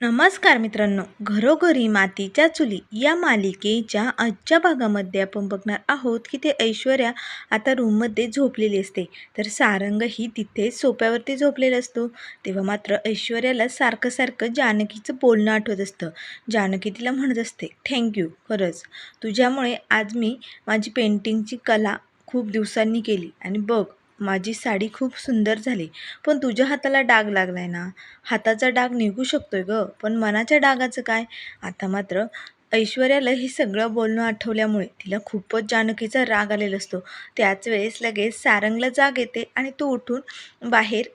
नमस्कार मित्रांनो घरोघरी मातीच्या चुली या मालिकेच्या आजच्या भागामध्ये आपण बघणार आहोत की ते ऐश्वर्या आता रूममध्ये झोपलेली असते. तर सारंग ही तिथे सोप्यावरती झोपलेला असतो. तेव्हा मात्र ऐश्वर्याला सारखं सारखं जानकीचं बोलणं आठवत असतं. जानकी तिला म्हणत असते थँक्यू खरंच. तुझ्यामुळे आज मी माझी पेंटिंगची कला खूप दिवसांनी केली. आणि बघ माझी साडी खूप सुंदर झाली पण तुझ्या हाताला डाग लागलाय ना. हाताचा डाग निघू शकतोय ग पण मनाच्या डागाचं काय? आता मात्र ऐश्वर्याला हे सगळं बोलणं आठवल्यामुळे तिला खूपच जानकीचा राग आलेला असतो. त्याच वेळेस लगेच सारंगला जाग येते आणि तो उठून बाहेर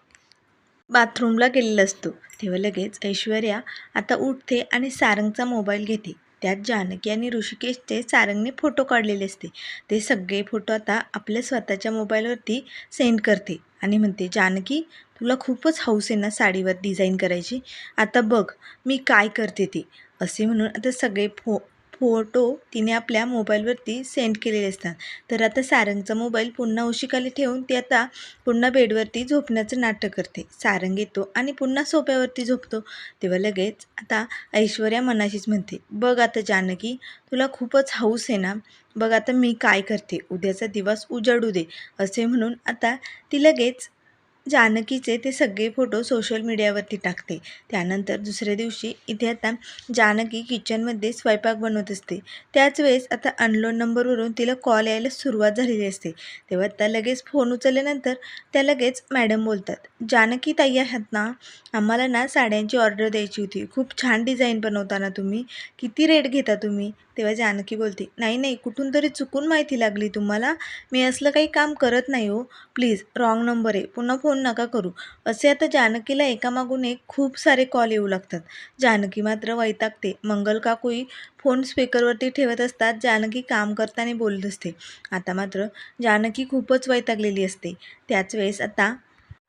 बाथरूमला गेलेला असतो. तेव्हा लगेच ऐश्वर्या आता उठते आणि सारंगचा मोबाईल घेते. त्यात जानकी आणि ऋषिकेशचे सारंगने फोटो काढलेले असते. ते सगळे फोटो आता आपल्या स्वतःच्या मोबाईलवरती सेंड करते. आणि म्हणते जानकी तुला खूपच हौस आहे ना साडीवर डिझाईन करायची? आता बघ मी काय करते ते? असे म्हणून आता सगळे फो फोटो तिने आपल्या मोबाईलवरती सेंड केलेले असतात. तर आता सारंगचा मोबाईल पुन्हा उशिकाली ठेवून ती आता पुन्हा बेडवरती झोपण्याचं नाटक करते. सारंग येतो आणि पुन्हा सोप्यावरती झोपतो. तेव्हा लगेच आता ऐश्वर्या मनाशीच म्हणते बघ आता जानकी तुला खूपच हौस आहे ना? बघ आता मी काय करते? उद्याचा दिवस उजाडू दे असे म्हणून आता ती लगेच जानकीचे ते सगळे फोटो सोशल मीडियावरती टाकते. त्यानंतर दुसऱ्या दिवशी इथे आता जानकी किचनमध्ये स्वयंपाक बनवत असते. त्याच वेळेस आता अनलोन नंबरवरून तिला कॉल यायला सुरुवात झालेली असते. तेव्हा त्या लगेच फोन उचलल्यानंतर त्या लगेच मॅडम बोलतात जानकी ताई आहात ना आम्हाला ना साड्यांची ऑर्डर द्यायची होती. खूप छान डिझाईन बनवताना तुम्ही. किती रेट घेता तुम्ही? तेव्हा जानकी बोलते नाही नाही कुठून तरी चुकून माहिती लागली तुम्हाला. मी असलं काही काम करत नाही हो. प्लीज रॉंग नंबर आहे. पुन्हा फोन नका करू. असे आता जानकीला एकामागून एक खूप सारे कॉल येऊ लागतात. जानकी मात्र वैतागते. मंगल काकूही फोन स्पीकरवरती ठेवत असतात. जानकी काम करताना बोलत असते. आता मात्र जानकी खूपच वैतागलेली असते. त्याच वेळेस आता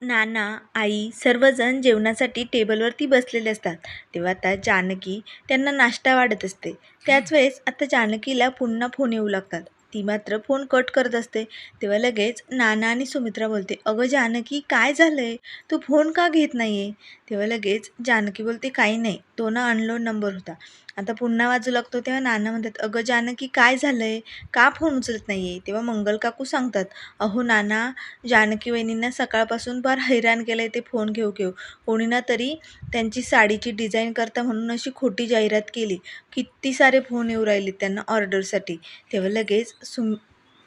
नाना आई सर्वजण जेवणासाठी टेबलवरती बसलेले असतात. तेव्हा आता जानकी त्यांना नाश्ता वाढत असते. त्याच वेळेस आता जानकीला पुन्हा फोन येऊ लागतात. ती मात्र फोन कट करत असते. तेव्हा लगेच नाना आणि सुमित्रा बोलते अगं जानकी काय झालं आहे तू फोन का घेत नाही आहे तेव्हा लगेच जानकी बोलते काही नाही. तो ना अनलोन नंबर होता. आता पुन्हा वाजू लागतो तेव्हा नाना म्हणतात अगं जानकी काय झालं आहे का फोन उचलत नाही आहे तेव्हा मंगल काकू सांगतात अहो नाना जानकी वहिनींना सकाळपासून फार हैराण केलं आहे ते फोन घेऊ घेऊ. कोणी ना तरी त्यांची साडीची डिझाईन करता म्हणून अशी खोटी जाहिरात केली. किती सारे फोन येऊ राहिले त्यांना ऑर्डरसाठी. तेव्हा लगेच सुम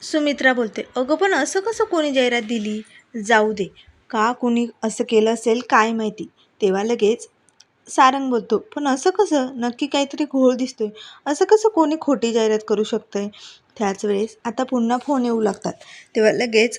सुमित्रा बोलते अगं पण असं कसं कोणी जाहिरात दिली? जाऊ दे. का कोणी असं केलं असेल काय माहिती? तेव्हा लगेच सारंग बोलतो पण असं कसं? नक्की काहीतरी घोळ दिसतोय. असं कसं कोणी खोटी जाहिरात करू शकतंय? त्याच वेळेस आता पुन्हा फोन येऊ लागतात. तेव्हा लगेच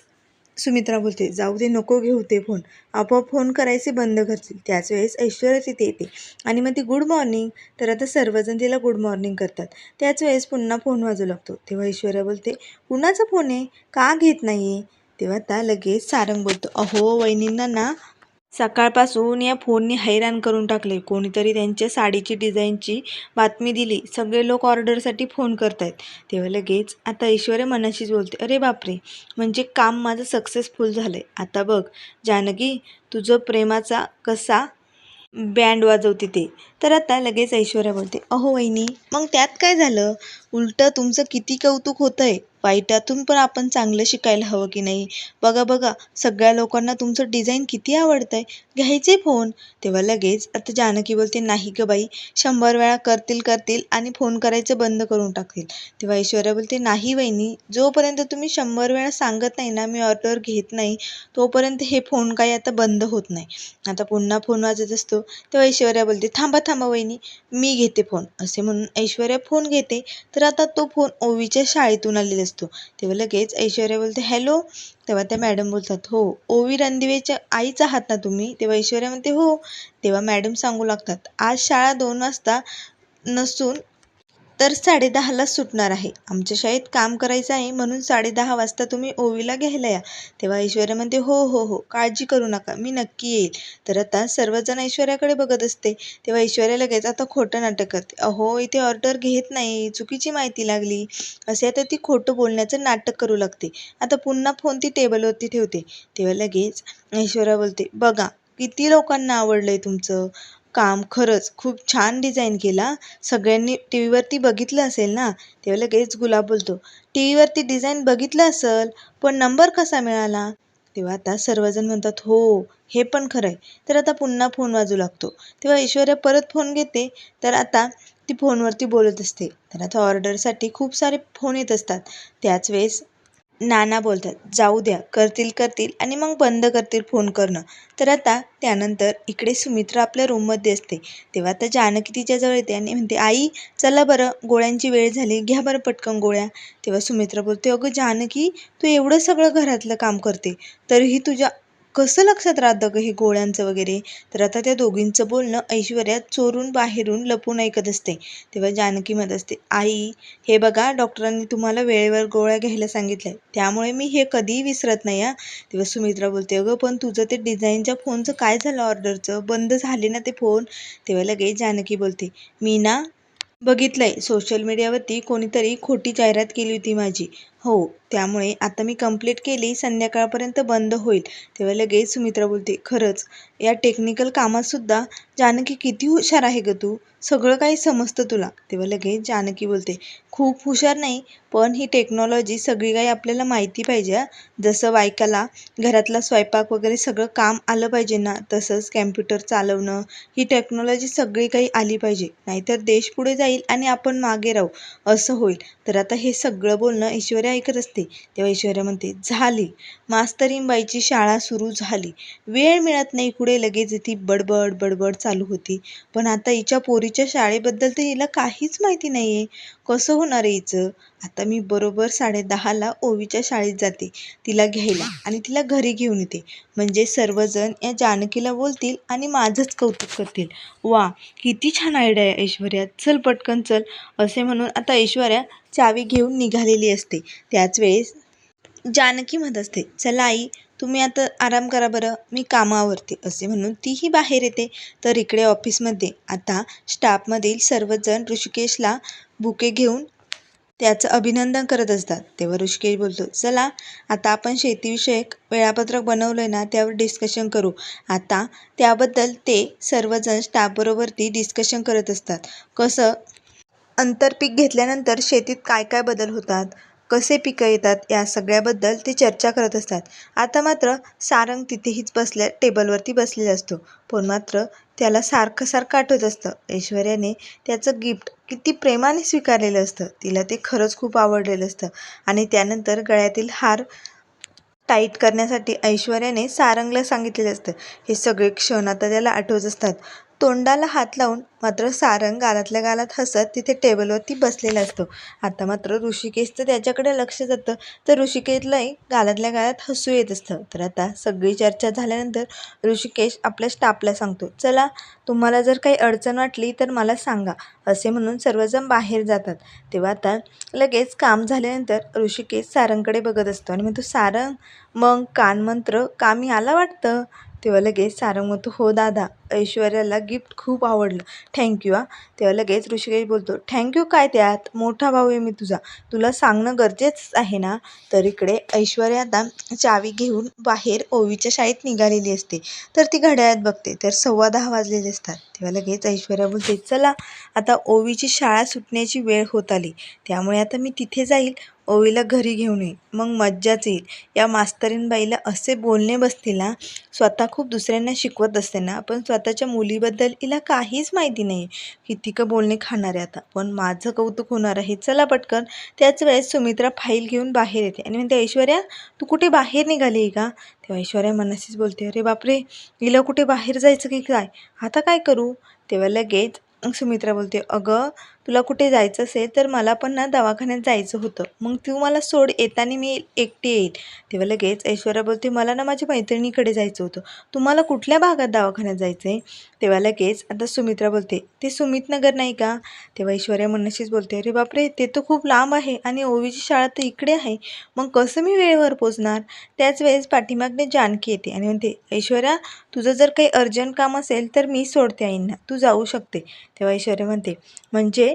सुमित्रा बोलते जाऊ दे नको घेऊ ते फोन. आपोआप फोन करायचे बंद करतील. त्याच वेळेस ऐश्वर्या तिथे येते आणि मग ती गुड मॉर्निंग. तर आता सर्वजण तिला गुड मॉर्निंग करतात. त्याच वेळेस पुन्हा फोन वाजू लागतो. तेव्हा ऐश्वर्या बोलते कुणाचा फोन आहे? का घेत नाही आहे तेव्हा त्या लगेच सारंग बोलतो अहो वहिनींना ना सकाळपासून या फोनने हैराण करून टाकले. कोणीतरी त्यांच्या साडीची डिझाईनची बातमी दिली. सगळे लोक ऑर्डरसाठी फोन करत आहेत तेव्हा लगेच आता ऐश्वर्या मनाशीच बोलते. अरे बापरे! म्हणजे काम माझं सक्सेसफुल झालं आहे आता बघ जानकी तुझं प्रेमाचा कसा बँड वाजवते ते. तर आता लगेच ऐश्वर्या बोलते अहो वहिनी मग त्यात काय झालं? उलटं तुमचं किती कौतुक होतं आहे वाईटातून पण आपण चांगलं शिकायला हवं की नाही? बघा बघा सगळ्या लोकांना तुमचं डिझाईन किती आवडतं आहे घ्यायचे फोन तेव्हा लगेच आता जानकी बोलते नाही गं बाई शंभर वेळा करतील करतील आणि फोन करायचं बंद करून टाकतील. तेव्हा ऐश्वर्या बोलते नाही वहिनी जोपर्यंत तुम्ही शंभर वेळा सांगत नाही ना मी ऑर्डर घेत नाही तोपर्यंत हे फोन काही आता बंद होत नाही. आता पुन्हा फोन वाजत असतो. तेव्हा ऐश्वर्या बोलते थांबा थांबा वहिनी मी घेते फोन असे म्हणून ऐश्वर्या फोन घेते. तर आता तो फोन ओवीच्या शाळेतून आलेला असतो. तेव्हा लगेच ऐश्वर्या बोलते हॅलो. तेव्हा त्या मॅडम बोलतात हो. ओवी रणदिवेच्या आईच आहात ना तुम्ही? तेव्हा ऐश्वर्या म्हणते हो. तेव्हा मॅडम सांगू लागतात आज शाळा दोन वाजता नसून तर साडेदहालाच सुटणार आहे. आमच्या शाळेत काम करायचं आहे म्हणून साडेदहा वाजता तुम्ही ओवीला घ्यायला या. तेव्हा ऐश्वर्या म्हणते हो हो हो काळजी करू नका मी नक्की येईल. तर आता सर्वजण ऐश्वर्याकडे बघत असते. तेव्हा ऐश्वर्या लगेच आता खोटं नाटक करते. अहो इथे ऑर्डर घेत नाही चुकीची माहिती लागली. असे आता ती खोटं बोलण्याचं नाटक करू लागते. आता पुन्हा फोन ती टेबलवरती ठेवते. तेव्हा लगेच ऐश्वर्या बोलते बघा किती लोकांना आवडलं आहे तुमचं? काम खरंच खूप छान डिझाईन केला. सगळ्यांनी टी व्हीवरती बघितलं असेल ना? तेव्हा लगेच गुलाब बोलतो टी व्हीवरती डिझाईन बघितलं असेल पण नंबर कसा मिळाला? तेव्हा आता सर्वजण म्हणतात हो हे पण खरं आहे तर आता पुन्हा फोन वाजू लागतो. तेव्हा ऐश्वर्या परत फोन घेते तर आता ती फोनवरती बोलत असते. तर आता ऑर्डरसाठी खूप सारे फोन येत असतात. त्याच वेळेस नाना बोलतात जाऊ द्या करतील करतील आणि मग बंद करतील फोन करणं. तर आता त्यानंतर इकडे सुमित्रा आपल्या रूममध्ये असते. तेव्हा आता जानकी तिच्याजवळ येते आणि म्हणते आई चला बरं गोळ्यांची वेळ झाली घ्या बरं पटकन गोळ्या. तेव्हा सुमित्रा बोलते अगं जानकी तू एवढं सगळं घरातलं काम करते तरीही तुझ्या कसं लक्षात राहतं ग हे गोळ्यांचं वगैरे? तर आता त्या दोघींचं बोलणं ऐश्वर्या चोरून बाहेरून लपून ऐकत असते. तेव्हा जानकी म्हणत असते आई हे बघा डॉक्टरांनी तुम्हाला वेळेवर गोळ्या घ्यायला सांगितलं आहे त्यामुळे मी हे कधीही विसरत नाही हा. तेव्हा सुमित्रा बोलते अगं पण तुझं ते डिझाईनच्या फोनचं काय झालं ऑर्डरचं? बंद झाले ना ते फोन? तेव्हा लगेच जानकी बोलते मी ना बघितलंय सोशल मीडियावरती कोणीतरी खोटी जाहिरात केली होती माझी. हो त्यामुळे आता मी कंप्लीट केली संध्याकाळपर्यंत बंद होईल. तेव्हा लगेच सुमित्रा बोलते खरंच या टेक्निकल कामातसुद्धा जानकी किती हुशार आहे ग तू? सगळं काही समजतं तुला. तेव्हा लगेच जानकी बोलते खूप हुशार नाही पण ही टेक्नॉलॉजी सगळी काही आपल्याला माहिती पाहिजे जसं बायकाला घरातला स्वयंपाक वगैरे सगळं काम आलं पाहिजे ना तसंच कॅम्प्युटर चालवणं ही टेक्नॉलॉजी सगळी काही आली पाहिजे. नाहीतर देश पुढे जाईल आणि आपण मागे राहू असं होईल. तर आता हे सगळं बोलणं ऐश्वर्या ऐकत असते तेव्हा ऐश्वर्या म्हणते झाली. मास्तरींबाईची शाळा सुरू झाली. वेळ मिळत नाही पुढे लगेच ती बडबड बडबड चालू होती. पण आता हिच्या पोरीच्या शाळेबद्दल तर हिला काहीच माहिती नाही आहे कसं होणार आहे हिचं? आता मी बरोबर साडेदहाला ओवीच्या शाळेत जाते. तिला घ्यायला आणि तिला घरी घेऊन येते. म्हणजे सर्वजण या जानकीला बोलतील आणि माझंच कौतुक करतील. वा किती छान आयडिया आहे ऐश्वर्या. चल पटकन चल. असे म्हणून आता ऐश्वर्या चावी घेऊन निघालेली असते. त्याच वेळेस जानकी म्हणत असते चला आई तुम्ही आता आराम करा बरं मी कामावरती असे म्हणून तीही बाहेर येते. तर इकडे ऑफिसमध्ये आता स्टाफमधील सर्वजण ऋषिकेशला बुके घेऊन त्याचं अभिनंदन करत असतात. तेव्हा ऋषिकेश बोलतो चला आता आपण शेतीविषयक वेळापत्रक बनवलं आहे ना त्यावर डिस्कशन करू. आता त्याबद्दल ते सर्वजण स्टाफबरोबर ती डिस्कशन करत असतात. कसं? आंतरपीक घेतल्यानंतर शेतीत काय काय बदल होतात? कसे पिकं येतात या सगळ्याबद्दल ते चर्चा करत असतात. आता मात्र सारंग तिथेहीच बसल्या टेबलवरती बसलेला असतो. पण मात्र त्याला सारखं सारखं आठवत असतं. ऐश्वर्याने त्याचं गिफ्ट किती प्रेमाने स्वीकारलेलं असतं. तिला ते खरंच खूप आवडलेलं असतं. आणि त्यानंतर गळ्यातील हार टाईट करण्यासाठी ऐश्वर्याने सारंगला सांगितलेलं असतं. हे सगळे क्षण आता त्याला आठवत असतात. तोंडाला हात लावून मात्र सारंग गालातल्या गालात हसत तिथे टेबलवरती बसलेला असतो. आता मात्र ऋषिकेशचं त्याच्याकडे लक्ष जातं तर ऋषिकेशलाही गालातल्या गालात हसू येत असतं. तर आता सगळी चर्चा झाल्यानंतर ऋषिकेश आपल्या स्टाफला सांगतो चला तुम्हाला जर काही अडचण वाटली तर मला सांगा असे म्हणून सर्वजण बाहेर जातात. तेव्हा आता लगेच काम झाल्यानंतर ऋषिकेश सारंगकडे बघत असतो आणि म्हणतो सारंग मग कानमंत्र कामी आला वाटतं? तेव्हा लगेच सारंग म्हणतो हो दादा ऐश्वर्याला गिफ्ट खूप आवडलं. थँक्यू हा. तेव्हा लगेच ऋषिकेश बोलतो थँक्यू काय त्यात? मोठा भाऊ आहे मी तुझा. तुला सांगणं गरजेचंच आहे ना? तर इकडे ऐश्वर्या आता चावी घेऊन बाहेर ओवीच्या शाळेत निघालेली असते. तर ती घड्याळात बघते. तर सव्वा दहा वाजलेले असतात. तेव्हा लगेच ऐश्वर्या बोलते चला आता ओवीची शाळा सुटण्याची वेळ होत आली. त्यामुळे आता मी तिथे जाईल. ओवीला घरी घेऊन येईल. मग मज्जाच येईल. या मास्तरीनबाईला असे बोलणे बसतील ना स्वतः खूप दुसऱ्यांना शिकवत असते ना पण स्वतःच्या मुलीबद्दल हिला काहीच माहिती नाही. किती बोलणे खाणार आहे आता. पण माझं कौतुक होणार आहे. चला पटकन. त्याच वेळेस सुमित्रा फाईल घेऊन बाहेर येते. आणि म्हणते ऐश्वर्या तू कुठे बाहेर निघाली आहे का? तेव्हा ऐश्वर्या मनाशीच बोलते अरे बापरे हिला कुठे बाहेर जायचं की काय? आता काय करू? तेव्हा लगेच सुमित्रा बोलते अगं तुला कुठे जायचं असेल तर मला पण ना दवाखान्यात जायचं होतं. मग तू मला सोड येताना मी एकटी येईल तेव्हा लगेच ऐश्वर्या बोलते मला ना माझ्या मैत्रिणीकडे जायचं होतं. तुम्हाला कुठल्या भागात दवाखान्यात जायचं आहे तेव्हा लगेच आता सुमित्रा बोलते ते सुमितनगर नाही का? तेव्हा ऐश्वर्या म्हणशीच बोलते अरे बापरे ते तर खूप लांब आहे आणि ओवीची शाळा तर इकडे आहे. मग कसं मी वेळेवर पोचणार? त्याच वेळेस पाठीमागने जानकी येते आणि म्हणते ऐश्वर्या तुझं जर काही अर्जंट काम असेल तर मी सोडते आईंना. तू जाऊ शकते. तेव्हा ऐश्वर्या म्हणते म्हणजे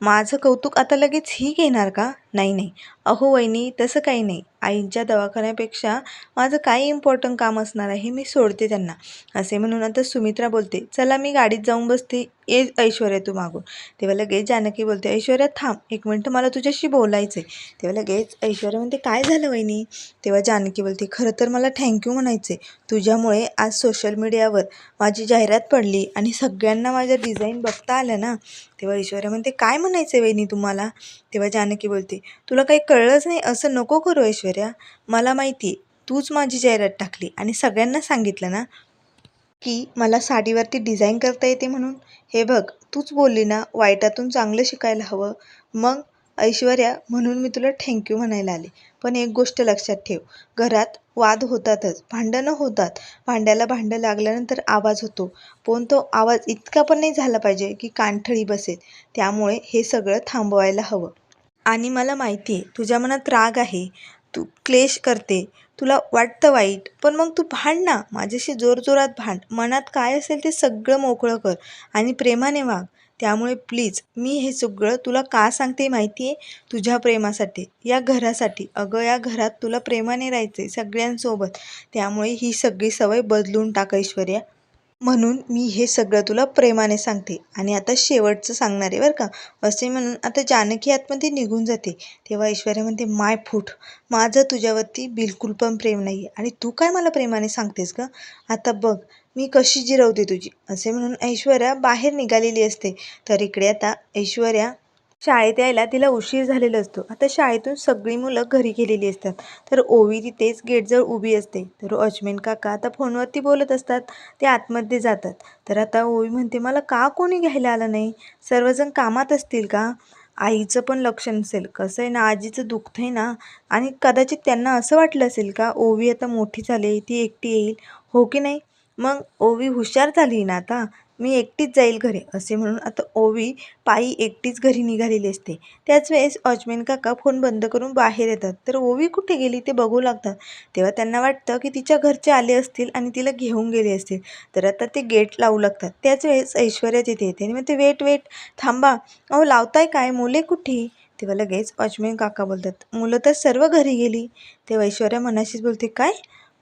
माझं कौतुक आता लगेच ही घेणार का? नाही नाही. अहो वहिनी तसं काही नाही. आईंच्या दवाखान्यापेक्षा माझं काय इम्पॉर्टंट काम असणार आहे मी सोडते त्यांना. असे म्हणून आता सुमित्रा बोलते चला मी गाडीत जाऊन बसते. ये ऐश्वर्या तू मागून. तेव्हा लगेच जानकी बोलते ऐश्वर्या थांब. एक मिनटं मला तुझ्याशी बोलायचं आहे तेव्हा लगेच ऐश्वर्या म्हणते काय झालं वहिनी? तेव्हा जानकी बोलते खरं तर मला थँक्यू म्हणायचे तुझ्यामुळे आज सोशल मीडियावर माझी जाहिरात पडली आणि सगळ्यांना माझ्या डिझाईन बघता आलं ना. तेव्हा ऐश्वर्या म्हणते काय म्हणायचं वहिनी तुम्हाला? तेव्हा जानकी बोलते तुला काही कळलंच नाही असं नको करू ऐश्वर्या. मला माहिती आहे तूच माझी जाहिरात टाकली आणि सगळ्यांना सांगितलं ना की मला साडीवरती डिझाईन करता येते म्हणून. हे बघ तूच बोलली ना वाईटातून चांगलं शिकायला हवं. मग ऐश्वर्या म्हणून मी तुला थँक्यू म्हणायला आले. पण एक गोष्ट लक्षात ठेव. घरात वाद होतातच. भांडणं होतात. भांड्याला भांडं लागल्यानंतर आवाज होतो. पण तो आवाज इतका पण नाही झाला पाहिजे की कानठळी बसेल. त्यामुळे हे सगळं थांबवायला हवं. आणि मला माहिती आहे तुझ्या मनात राग आहे. तू क्लेश करते. तुला वाटतं वाईट. पण मग तू भांड ना. माझ्याशी जोरजोरात भांड. मनात काय असेल ते सगळं मोकळं कर. आणि प्रेमाने वाग. त्यामुळे प्लीज मी हे सगळं तुला का सांगते माहिती आहे? तुझ्या प्रेमासाठी या घरासाठी. अगं या घरात तुला प्रेमाने राहायचं आहे सगळ्यांसोबत. त्यामुळे ही सगळी सवय बदलून टाक ऐश्वर्या. म्हणून मी हे सगळं तुला प्रेमाने सांगते. आणि आता शेवटचं सांगणार आहे बरं का. असे म्हणून आता जानकी आतमध्ये निघून जाते. तेव्हा ऐश्वर्या म्हणते माय फूट माझं तुझ्यावरती बिलकुल पण प्रेम नाही आहे आणि तू काय मला प्रेमाने सांगतेस ग? आता बघ मी कशी जिरवते तुझी? असे म्हणून ऐश्वर्या बाहेर निघालेली असते. तर इकडे आता ऐश्वर्या शाळेत यायला तिला उशीर झालेला असतो. आता शाळेतून सगळी मुलं घरी गेलेली असतात. तर ओवी तिथेच गेटजवळ उभी असते. तर अजमेन काका आता फोनवरती बोलत असतात. ते आतमध्ये जातात. तर आता ओवी म्हणते मला का कोणी घ्यायला आलं नाही? सर्वजण कामात असतील का? आईचं पण लक्ष नसेल. कसं आहे ना आजीचं दुखतं आहे ना? आणि कदाचित त्यांना असं वाटलं असेल का ओवी आता मोठी झाली ती एकटी येईल? हो की नाही? मग ओवी हुशार झाली ना आता? मी एकटीच जाईल घरी असे म्हणून आता ओवी पायी एकटीच घरी निघालेली असते. त्याच वेळेस अजमेन काका फोन बंद करून बाहेर येतात. तर ओवी कुठे गेली ते बघू लागतात. तेव्हा त्यांना वाटतं की तिच्या घरचे आले असतील आणि तिला घेऊन गेले असतील. तर आता ते गेट लावू लागतात. त्याच वेळेस ऐश्वर्या तिथे येते आणि मग ते वेट वेट थांबा. अहो लावताय काय? मुले कुठे? तेव्हा लगेच अजमेन काका बोलतात मुलं तर सर्व घरी गेली. तेव्हा ऐश्वर्या मनाशीच बोलते काय?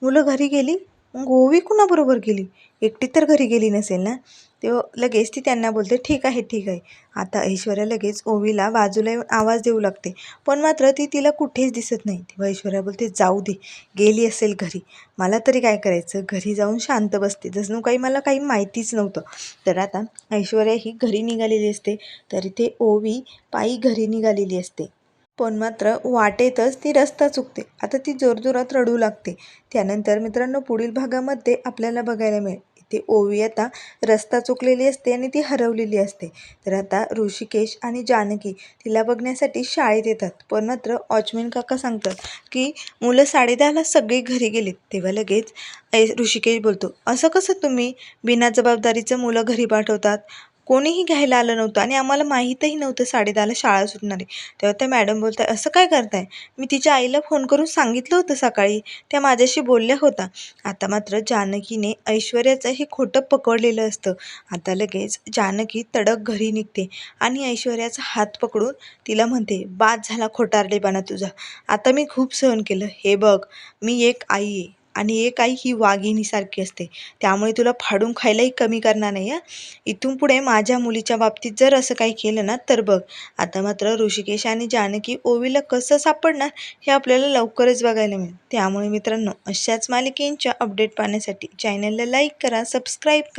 मुलं घरी गेली? मग ओवी कुणाबरोबर गेली? एकटी तर घरी गेली नसेल ना? ते लगेच ती त्यांना बोलते ठीक आहे ठीक आहे. आता ऐश्वर्या लगेच ओवीला बाजूला येऊन आवाज देऊ लागते. पण मात्र ती तिला कुठेच दिसत नाही. तेव्हा ऐश्वर्या बोलते जाऊ दे गेली असेल घरी. मला तरी काय करायचं? घरी जाऊन शांत बसते. जसं काही मला काही माहितीच नव्हतं. तर आता ऐश्वर्या ही घरी निघालेली असते. तर इथे ओवी पायी घरी निघालेली असते. पण मात्र वाटेतच ती रस्ता चुकते. आता ती जोरजोरात रडू लागते. त्यानंतर मित्रांनो पुढील भागामध्ये आपल्याला बघायला मिळेल. ती ओवी आता रस्ता चुकलेली असते आणि ती हरवलेली असते. तर आता ऋषिकेश आणि जानकी तिला बघण्यासाठी शाळेत येतात. पण मात्र ऑचमेन काका सांगतात की मुलं साडेदहाला सगळी घरी गेलीत. तेव्हा लगेच ऐ ऋषिकेश बोलतो असं कसं तुम्ही बिना जबाबदारीचं मुलं घरी पाठवतात? कोणीही घ्यायला आलं नव्हतं आणि आम्हाला माहीतही नव्हतं साडेदहाला शाळा सुटणार आहे. तेव्हा त्या मॅडम बोलत आहे असं काय करताय? मी तिच्या आईला फोन करून सांगितलं होतं सकाळी. त्या माझ्याशी बोलल्या होता आता मात्र जानकीने ऐश्वर्याचं हे खोटं पकडलेलं असतं. आता लगेच जानकी तडक घरी निघते आणि ऐश्वर्याचा हात पकडून तिला म्हणते बाद झाला खोटारडेपणा तुझा. आता मी खूप सहन केलं. हे बघ मी एक आई आहे. आणि एक आई ही वाघिणीसारखी असते. त्यामुळे तुला फाडून खायलाही कमी करणार नाही आहे इथून पुढे माझ्या मुलीच्या बाबतीत जर असं काही केलं ना तर बघ. आता मात्र ऋषिकेश आणि जानकी ओवीला कसं सापडणार हे आपल्याला लवकरच बघायला मिळेल. त्यामुळे मित्रांनो अशाच मालिकेंच्या अपडेट पाहण्यासाठी चॅनलला लाईक करा सबस्क्राईब करा.